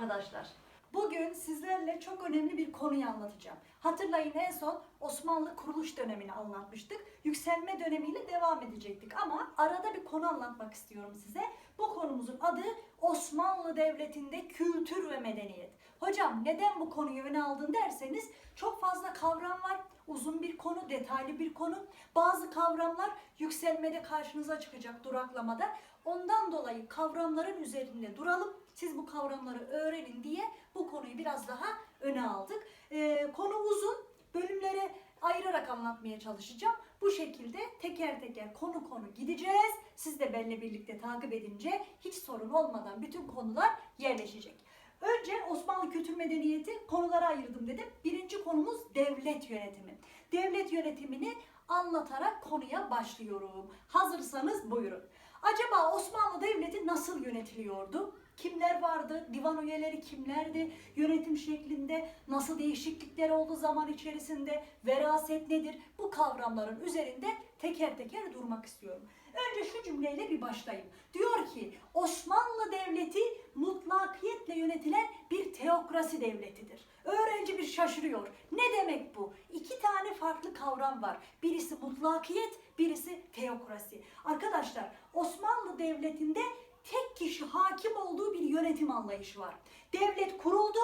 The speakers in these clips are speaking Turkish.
arkadaşlar. Bugün sizlerle çok önemli bir konuyu anlatacağım. Hatırlayın en son Osmanlı kuruluş dönemini anlatmıştık. Yükselme dönemiyle devam edecektik ama arada bir konu anlatmak istiyorum size. Bu konumuzun adı Osmanlı Devleti'nde kültür ve medeniyet. Hocam neden bu konuyu öne aldın derseniz çok fazla kavram var. Uzun bir konu, detaylı bir konu. Bazı kavramlar yükselmede karşınıza çıkacak duraklamada. Ondan dolayı kavramların üzerinde duralım. Siz bu kavramları öğrenin diye bu konuyu biraz daha öne aldık. Ee, konu uzun. Bölümlere ayırarak anlatmaya çalışacağım. Bu şekilde teker teker konu konu gideceğiz. Siz de benimle birlikte takip edince hiç sorun olmadan bütün konular yerleşecek. Önce Osmanlı kültür medeniyeti konulara ayırdım dedim. Birinci konumuz devlet yönetimi. Devlet yönetimini anlatarak konuya başlıyorum. Hazırsanız buyurun. Acaba Osmanlı Devleti nasıl yönetiliyordu? Kimler vardı? Divan üyeleri kimlerdi? Yönetim şeklinde nasıl değişiklikler oldu zaman içerisinde? Veraset nedir? Bu kavramların üzerinde teker teker durmak istiyorum. Önce şu cümleyle bir başlayayım. Diyor ki Osmanlı Devleti mutlakiyetle yönetilen bir teokrasi devletidir. Öğrenci bir şaşırıyor. Ne demek bu? İki tane farklı kavram var. Birisi mutlakiyet, birisi teokrasi. Arkadaşlar Osmanlı Devleti'nde tek kişi hakim olduğu bir yönetim anlayışı var. Devlet kuruldu.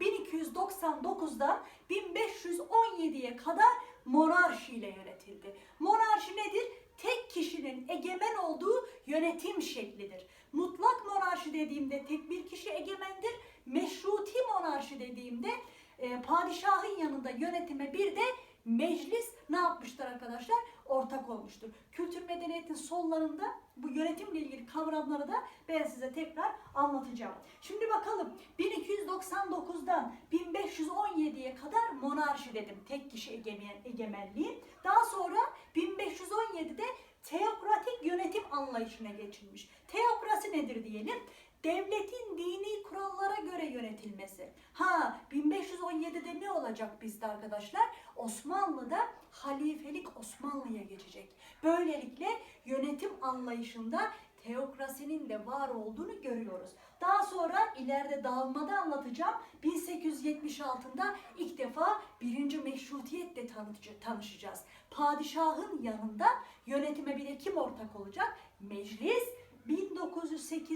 1299'dan 1517'ye kadar monarşi ile yönetildi. Monarşi nedir? Tek kişinin egemen olduğu yönetim şeklidir. Mutlak monarşi dediğimde tek bir kişi egemendir. Meşruti monarşi dediğimde e, padişahın yanında yönetime bir de meclis ne yapmıştır arkadaşlar? Ortak olmuştur. Kültür medeniyetin sonlarında bu yönetimle ilgili kavramları da ben size tekrar anlatacağım. Şimdi bakalım 1299'dan 1517'ye kadar monarşi dedim. Tek kişi egemen, egemenliği. Daha sonra 1517'de teokratik yönetim anlayışına geçilmiş. Teokrasi nedir diyelim? Devletin dini kurallara göre yönetilmesi. Ha 1517'de ne olacak bizde arkadaşlar? Osmanlı'da halifelik Osmanlı'ya geçecek. Böylelikle yönetim anlayışında teokrasinin de var olduğunu görüyoruz. Daha sonra ileride dağılmada anlatacağım. 1876'da ilk defa birinci meşrutiyetle tanışacağız. Padişahın yanında yönetime bir de kim ortak olacak? Meclis. 1908'de ise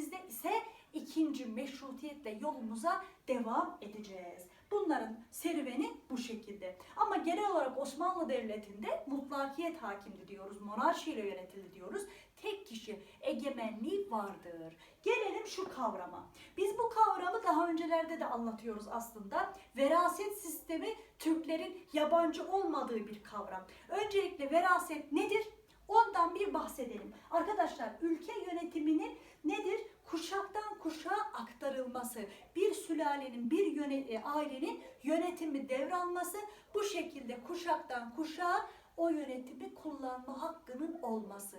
ikinci meşrutiyetle yolumuza devam edeceğiz. Bunların serüveni bu şekilde. Ama genel olarak Osmanlı Devleti'nde mutlakiyet hakimdi diyoruz. Monarşiyle yönetildi diyoruz. Tek kişi egemenliği vardır. Gelelim şu kavrama. Biz bu kavramı daha öncelerde de anlatıyoruz aslında. Veraset sistemi Türklerin yabancı olmadığı bir kavram. Öncelikle veraset nedir? Ondan bir bahsedelim. Arkadaşlar ülke yönetiminin nedir? Kuşaktan kuşağa aktarılması. Bir sülalenin, bir yöne, e, ailenin yönetimi devralması bu şekilde kuşaktan kuşağa o yönetimi kullanma hakkının olması.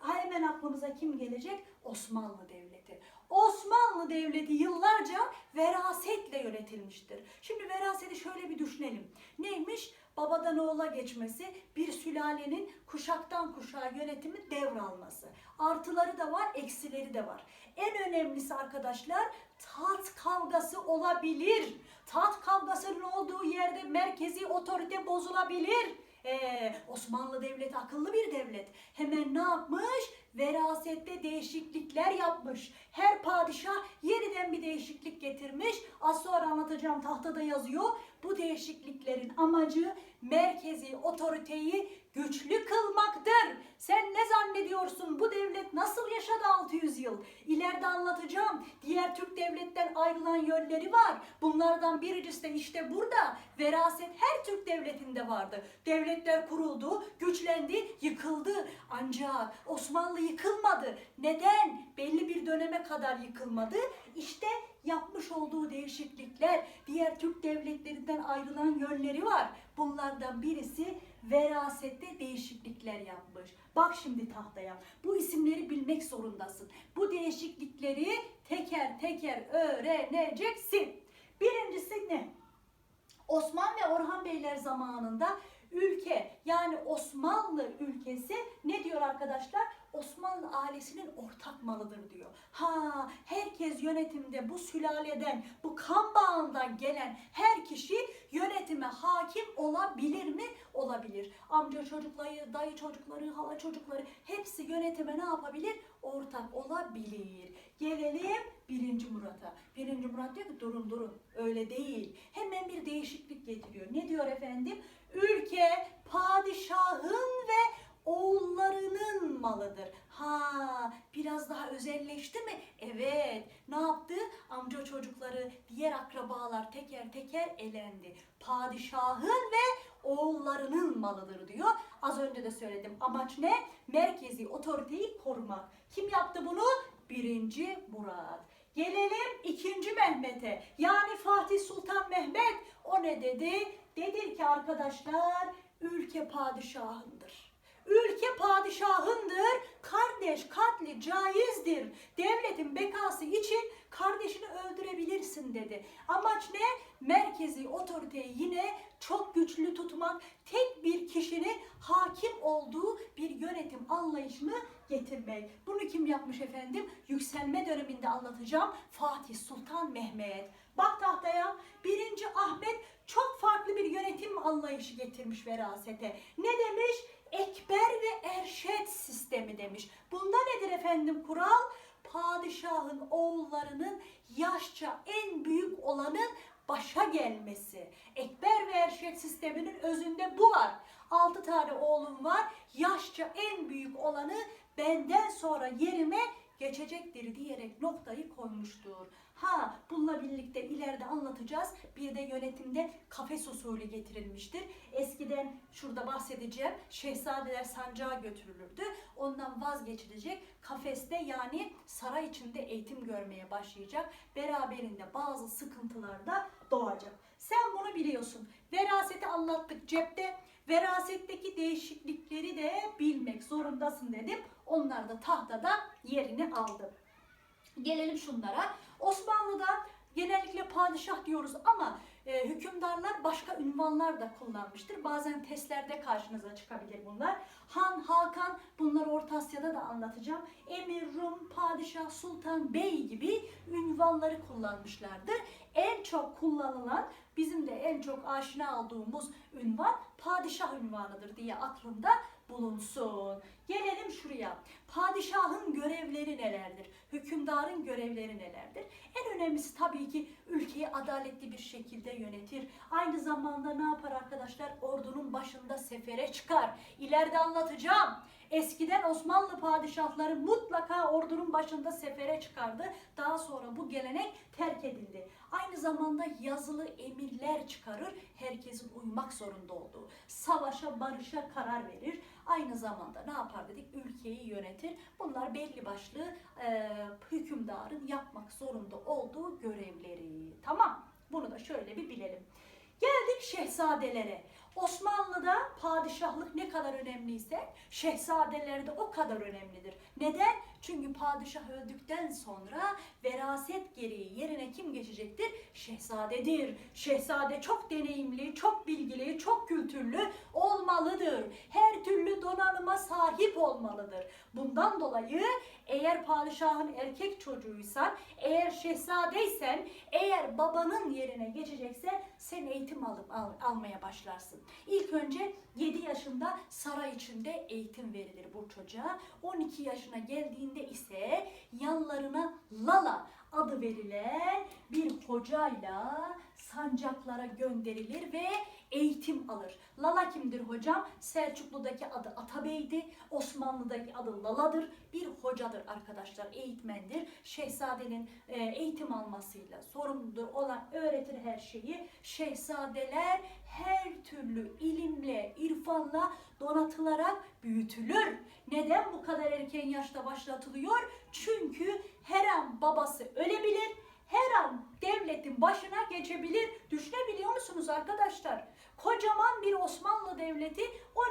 Hemen aklımıza kim gelecek? Osmanlı Devleti. Osmanlı Devleti yıllarca verasetle yönetilmiştir. Şimdi veraseti şöyle bir düşünelim. Neymiş? Babadan oğula geçmesi, bir sülalenin kuşaktan kuşağa yönetimi devralması. Artıları da var, eksileri de var. En önemlisi arkadaşlar taht kavgası olabilir. Taht kavgasının olduğu yerde merkezi otorite bozulabilir. Ee, Osmanlı Devleti akıllı bir devlet. Hemen ne yapmış? Verasette değişiklikler yapmış. Her padişah yeniden bir değişiklik getirmiş. Az sonra anlatacağım tahtada yazıyor. Bu değişikliklerin amacı merkezi otoriteyi güçlü kılmaktır. Sen ne zannediyorsun bu devlet nasıl yaşadı 600 yıl? İleride anlatacağım. Diğer Türk devletten ayrılan yönleri var. Bunlardan birincisi de işte burada. Veraset her Türk devletinde vardı. Devletler kuruldu, güçlendi, yıkıldı. Ancak Osmanlı yıkılmadı. Neden? Belli bir döneme kadar yıkılmadı. İşte yapmış olduğu değişiklikler, diğer Türk devletlerinden ayrılan yönleri var. Bunlardan birisi verasette değişiklikler yapmış. Bak şimdi tahtaya. Bu isimleri bilmek zorundasın. Bu değişiklikleri teker teker öğreneceksin. Birincisi ne? Osman ve Orhan Beyler zamanında ülke yani Osmanlı ülkesi ne diyor arkadaşlar? Osmanlı ailesinin ortak malıdır diyor. Ha herkes yönetimde bu sülaleden, bu kan bağından gelen her kişi yönetime hakim olabilir mi? Olabilir. Amca çocukları, dayı çocukları, hala çocukları hepsi yönetime ne yapabilir? Ortak olabilir. Gelelim birinci Murat'a. Birinci Murat diyor ki durun durun öyle değil. Hemen bir değişiklik getiriyor. Ne diyor efendim? Ülke padişahın ve oğullarının malıdır. Ha, biraz daha özelleşti mi? Evet. Ne yaptı? Amca çocukları, diğer akrabalar teker teker elendi. Padişahın ve oğullarının malıdır diyor. Az önce de söyledim. Amaç ne? Merkezi otoriteyi korumak. Kim yaptı bunu? Birinci Murat. Gelelim ikinci Mehmet'e. Yani Fatih Sultan Mehmet. O ne dedi? Dedi ki arkadaşlar ülke padişahındır. Ülke padişahındır. Kardeş katli caizdir. Devletin bekası için kardeşini öldürebilirsin dedi. Amaç ne? Merkezi otoriteyi yine çok güçlü tutmak, tek bir kişinin hakim olduğu bir yönetim anlayışını getirmek. Bunu kim yapmış efendim? Yükselme döneminde anlatacağım. Fatih Sultan Mehmet. Bak tahtaya. Birinci Ahmet çok farklı bir yönetim anlayışı getirmiş verasete. Ne demiş? Ekber ve erşet sistemi demiş. Bunda nedir efendim kural? Padişahın oğullarının yaşça en büyük olanın başa gelmesi. Ekber ve erşet sisteminin özünde bu var. 6 tane oğlum var. Yaşça en büyük olanı benden sonra yerime geçecektir diyerek noktayı koymuştur. Ha bununla birlikte ileride anlatacağız. Bir de yönetimde kafes usulü getirilmiştir. Eskiden şurada bahsedeceğim. Şehzadeler sancağa götürülürdü. Ondan vazgeçilecek. Kafeste yani saray içinde eğitim görmeye başlayacak. Beraberinde bazı sıkıntılar da doğacak. Sen bunu biliyorsun. Veraseti anlattık cepte. Verasetteki değişiklikleri de bilmek zorundasın dedim. Onlar da tahtada yerini aldı. Gelelim şunlara. Osmanlı'da genellikle padişah diyoruz ama e, hükümdarlar başka ünvanlar da kullanmıştır. Bazen testlerde karşınıza çıkabilir bunlar. Han, Hakan bunları Orta Asya'da da anlatacağım. Emir, Rum, Padişah, Sultan, Bey gibi ünvanları kullanmışlardır. En çok kullanılan bizim de en çok aşina olduğumuz ünvan padişah ünvanıdır diye aklında bulunsun. Gelelim şuraya. Padişahın görevleri nelerdir? Hükümdarın görevleri nelerdir? En önemlisi tabii ki ülkeyi adaletli bir şekilde yönetir. Aynı zamanda ne yapar arkadaşlar? Ordunun başında sefere çıkar. İleride anlatacağım. Eskiden Osmanlı padişahları mutlaka ordunun başında sefere çıkardı. Daha sonra bu gelenek terk edildi. Aynı zamanda yazılı emirler çıkarır. Herkesin uymak zorunda olduğu. Savaşa, barışa karar verir. Aynı zamanda ne yapar dedik? Ülkeyi yönetir. Bunlar belli başlı e, hükümdarın yapmak zorunda olduğu görevleri. Tamam. Bunu da şöyle bir bilelim. Geldik şehzadelere. Osmanlı'da padişahlık ne kadar önemliyse şehzadeler de o kadar önemlidir. Neden? Çünkü padişah öldükten sonra veraset gereği yerine kim geçecektir? Şehzadedir. Şehzade çok deneyimli, çok bilgili, çok kültürlü olmalıdır. Her türlü donanıma sahip olmalıdır. Bundan dolayı eğer padişahın erkek çocuğuysan, eğer şehzadeysen, eğer babanın yerine geçeceksen sen eğitim alıp al, almaya başlarsın. İlk önce 7 yaşında saray içinde eğitim verilir bu çocuğa. 12 yaşına geldiğinde ise yanlarına Lala adı verilen bir hocayla sancaklara gönderilir ve eğitim alır. Lala kimdir hocam? Selçuklu'daki adı Atabey'di. Osmanlı'daki adı Lala'dır. Bir hocadır arkadaşlar, eğitmendir. Şehzadenin e, eğitim almasıyla sorumludur olan öğretir her şeyi. Şehzadeler her türlü ilimle, irfanla donatılarak büyütülür. Neden bu kadar erken yaşta başlatılıyor? Çünkü her an babası ölebilir, her an devletin başına geçebilir. Düşünebiliyor musunuz arkadaşlar? Kocaman bir Osmanlı devleti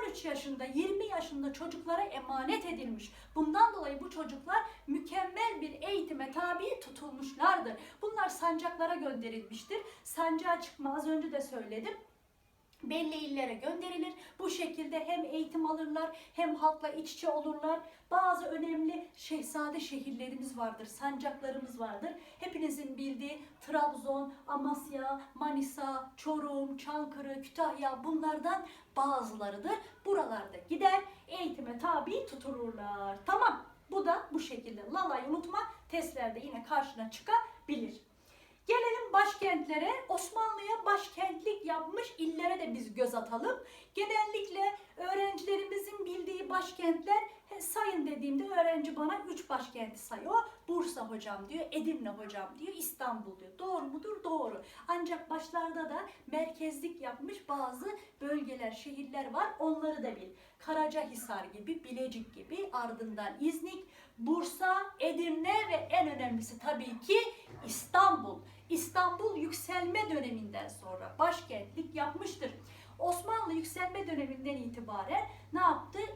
13 yaşında, 20 yaşında çocuklara emanet edilmiş. Bundan dolayı bu çocuklar mükemmel bir eğitime tabi tutulmuşlardır. Bunlar sancaklara gönderilmiştir. Sancağa çıkma az önce de söyledim belli illere gönderilir. Bu şekilde hem eğitim alırlar hem halkla iç içe olurlar. Bazı önemli şehzade şehirlerimiz vardır, sancaklarımız vardır. Hepinizin bildiği Trabzon, Amasya, Manisa, Çorum, Çankırı, Kütahya bunlardan bazılarıdır. Buralarda gider eğitime tabi tutulurlar. Tamam. Bu da bu şekilde. Lala'yı unutma. Testlerde yine karşına çıkabilir. Gelelim başkentlere. Osmanlı'ya başkentlik yapmış illere de biz göz atalım. Genellikle öğrencilerimizin bildiği başkentler sayın dediğimde öğrenci bana 3 başkenti sayıyor. Bursa hocam diyor, Edirne hocam diyor, İstanbul diyor. Doğru mudur? Doğru. Ancak başlarda da merkezlik yapmış bazı bölgeler, şehirler var. Onları da bil. Karacahisar gibi, Bilecik gibi, ardından İznik, Bursa, Edirne ve en önemlisi tabii ki İstanbul. İstanbul yükselme döneminden sonra başkentlik yapmıştır. Osmanlı yükselme döneminden itibaren?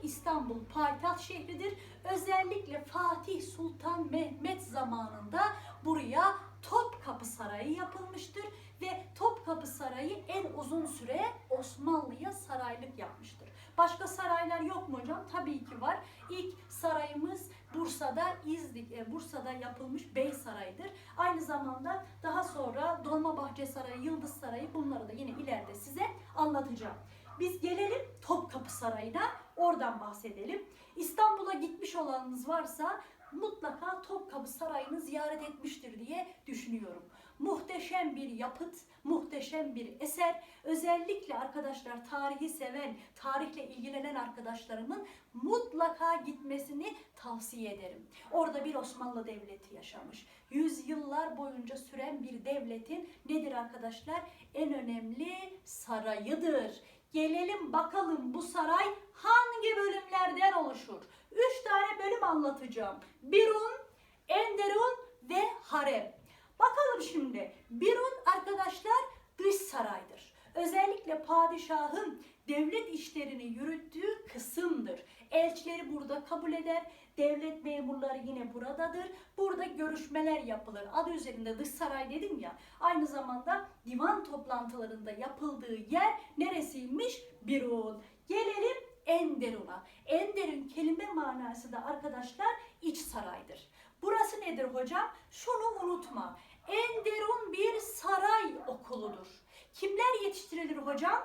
İstanbul payitaht şehridir. Özellikle Fatih Sultan Mehmet zamanında buraya Topkapı Sarayı yapılmıştır ve Topkapı Sarayı en uzun süre Osmanlı'ya saraylık yapmıştır. Başka saraylar yok mu hocam? Tabii ki var. İlk sarayımız Bursa'da İznik, e, Bursa'da yapılmış Bey Sarayı'dır. Aynı zamanda daha sonra Dolmabahçe Sarayı, Yıldız Sarayı bunları da yine ileride size anlatacağım. Biz gelelim Topkapı Sarayı'na, oradan bahsedelim. İstanbul'a gitmiş olanınız varsa mutlaka Topkapı Sarayı'nı ziyaret etmiştir diye düşünüyorum. Muhteşem bir yapıt, muhteşem bir eser. Özellikle arkadaşlar tarihi seven, tarihle ilgilenen arkadaşlarımın mutlaka gitmesini tavsiye ederim. Orada bir Osmanlı Devleti yaşamış. Yüzyıllar boyunca süren bir devletin nedir arkadaşlar? En önemli sarayıdır. Gelelim bakalım bu saray hangi bölümlerden oluşur? Üç tane bölüm anlatacağım. Birun, Enderun ve Harem. Bakalım şimdi. Birun arkadaşlar dış saraydır. Özellikle padişahın devlet işlerini yürüttüğü kısımdır. Elçileri burada kabul eder. Devlet memurları yine buradadır. Burada görüşmeler yapılır. Adı üzerinde dış saray dedim ya. Aynı zamanda divan toplantılarında yapıldığı yer neresiymiş? Birun. Gelelim Enderun'a. Enderun kelime manası da arkadaşlar iç saraydır. Burası nedir hocam? Şunu unutma. Enderun bir saray okuludur. Kimler yetiştirilir hocam?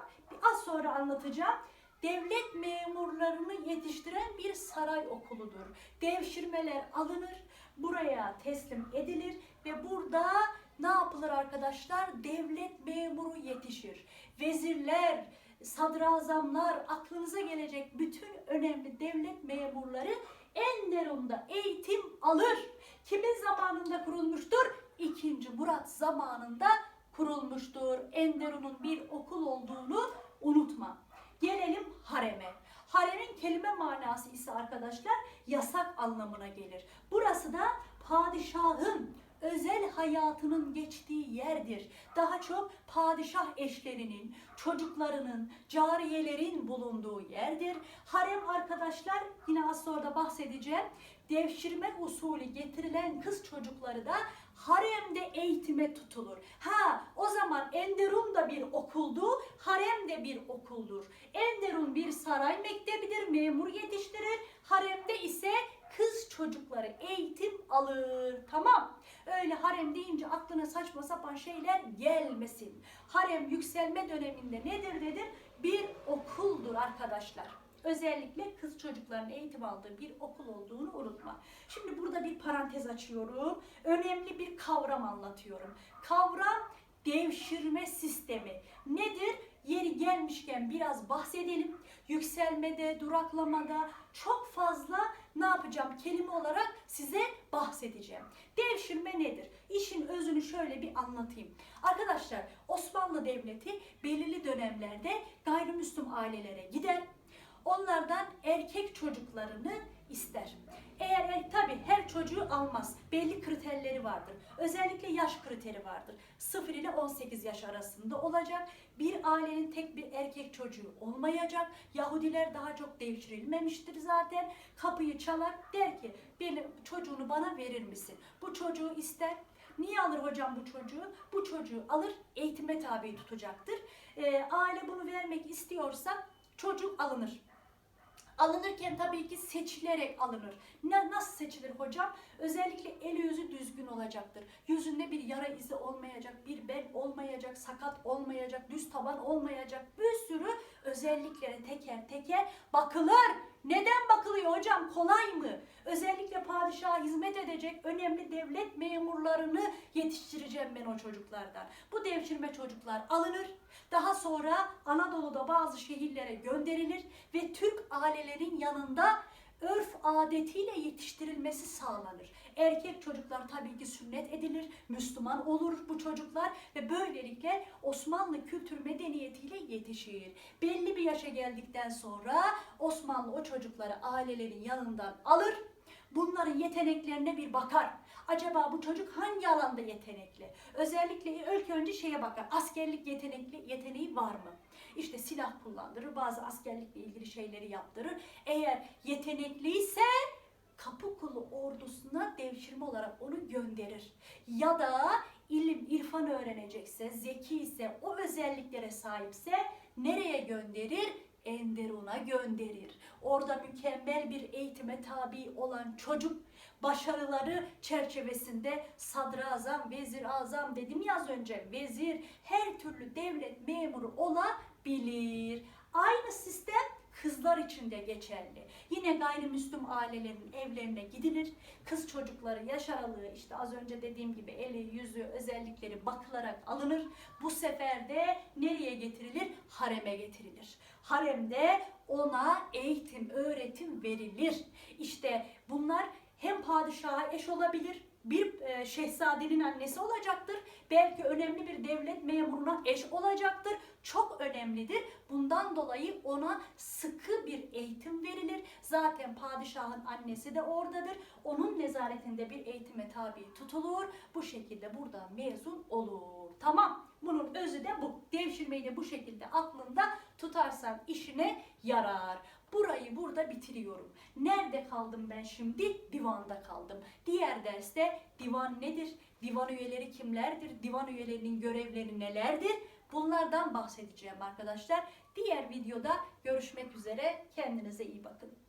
Az sonra anlatacağım. Devlet memurlarını yetiştiren bir saray okuludur. Devşirmeler alınır, buraya teslim edilir ve burada ne yapılır arkadaşlar? Devlet memuru yetişir. Vezirler, sadrazamlar, aklınıza gelecek bütün önemli devlet memurları Enderun'da eğitim alır. Kimin zamanında kurulmuştur? 2. Murat zamanında kurulmuştur. Enderun'un bir okul olduğunu unutma. Gelelim hareme. Haremin kelime manası ise arkadaşlar yasak anlamına gelir. Burası da padişahın özel hayatının geçtiği yerdir. Daha çok padişah eşlerinin, çocuklarının, cariyelerin bulunduğu yerdir. Harem arkadaşlar yine az sonra da bahsedeceğim. Devşirme usulü getirilen kız çocukları da haremde eğitime tutulur. Ha o zaman Enderun da bir okuldu, harem de bir okuldur. Enderun bir saray mektebidir, memur yetiştirir. Haremde ise kız çocukları eğitim alır. Tamam. Öyle harem deyince aklına saçma sapan şeyler gelmesin. Harem yükselme döneminde nedir dedim? Bir okuldur arkadaşlar. Özellikle kız çocukların eğitim aldığı bir okul olduğunu unutma. Şimdi burada bir parantez açıyorum. Önemli bir kavram anlatıyorum. Kavram devşirme sistemi. Nedir? Yeri gelmişken biraz bahsedelim. Yükselmede, duraklamada çok fazla ne yapacağım? Kelime olarak size bahsedeceğim. Devşirme nedir? İşin özünü şöyle bir anlatayım. Arkadaşlar Osmanlı Devleti belirli dönemlerde gayrimüslim ailelere gider. Onlardan erkek çocuklarını ister. Eğer er, tabi her çocuğu almaz. Belli kriterleri vardır. Özellikle yaş kriteri vardır. 0 ile 18 yaş arasında olacak. Bir ailenin tek bir erkek çocuğu olmayacak. Yahudiler daha çok devşirilmemiştir zaten. Kapıyı çalar der ki benim çocuğunu bana verir misin? Bu çocuğu ister. Niye alır hocam bu çocuğu? Bu çocuğu alır, eğitime tabi tutacaktır. Ee, aile bunu vermek istiyorsa çocuk alınır. Alınırken tabii ki seçilerek alınır. Ne, nasıl seçilir hocam? Özellikle eli yüzü düzgün olacaktır. Yüzünde bir yara izi olmayacak, bir bel olmayacak, sakat olmayacak, düz taban olmayacak. Bir sürü özelliklere teker teker bakılır. Neden bakılıyor hocam? Kolay mı? Özellikle padişaha hizmet edecek önemli devlet memurlarını yetiştireceğim ben o çocuklardan. Bu devşirme çocuklar alınır. Daha sonra Anadolu'da bazı şehirlere gönderilir ve Türk ailelerin yanında örf adetiyle yetiştirilmesi sağlanır. Erkek çocuklar tabii ki sünnet edilir, Müslüman olur bu çocuklar ve böylelikle Osmanlı kültür medeniyetiyle yetişir. Belli bir yaşa geldikten sonra Osmanlı o çocukları ailelerin yanından alır, bunların yeteneklerine bir bakar. Acaba bu çocuk hangi alanda yetenekli? Özellikle ilk önce şeye bakar. Askerlik yetenekli yeteneği var mı? İşte silah kullandırır, bazı askerlikle ilgili şeyleri yaptırır. Eğer yetenekliyse kapı kulu ordusuna devşirme olarak onu gönderir. Ya da ilim, irfan öğrenecekse, zeki ise, o özelliklere sahipse nereye gönderir? Enderun'a gönderir. Orada mükemmel bir eğitime tabi olan çocuk başarıları çerçevesinde sadrazam, vezir azam dedim ya az önce vezir her türlü devlet memuru olabilir. Aynı sistem kızlar için de geçerli. Yine gayrimüslim ailelerin evlerine gidilir. Kız çocukları yaş aralığı işte az önce dediğim gibi eli, yüzü, özellikleri bakılarak alınır. Bu sefer de nereye getirilir? Hareme getirilir. Haremde ona eğitim, öğretim verilir. İşte bunlar hem padişaha eş olabilir, bir e, şehzadenin annesi olacaktır. Belki önemli bir devlet memuruna eş olacaktır. Çok önemlidir. Bundan dolayı ona sıkı bir eğitim verilir. Zaten padişahın annesi de oradadır. Onun nezaretinde bir eğitime tabi tutulur. Bu şekilde buradan mezun olur. Tamam. Bunun özü de bu. Devşirmeyi de bu şekilde aklında tutarsan işine yarar. Burayı burada bitiriyorum. Nerede kaldım ben şimdi? Divanda kaldım. Diğer derste divan nedir? Divan üyeleri kimlerdir? Divan üyelerinin görevleri nelerdir? Bunlardan bahsedeceğim arkadaşlar. Diğer videoda görüşmek üzere. Kendinize iyi bakın.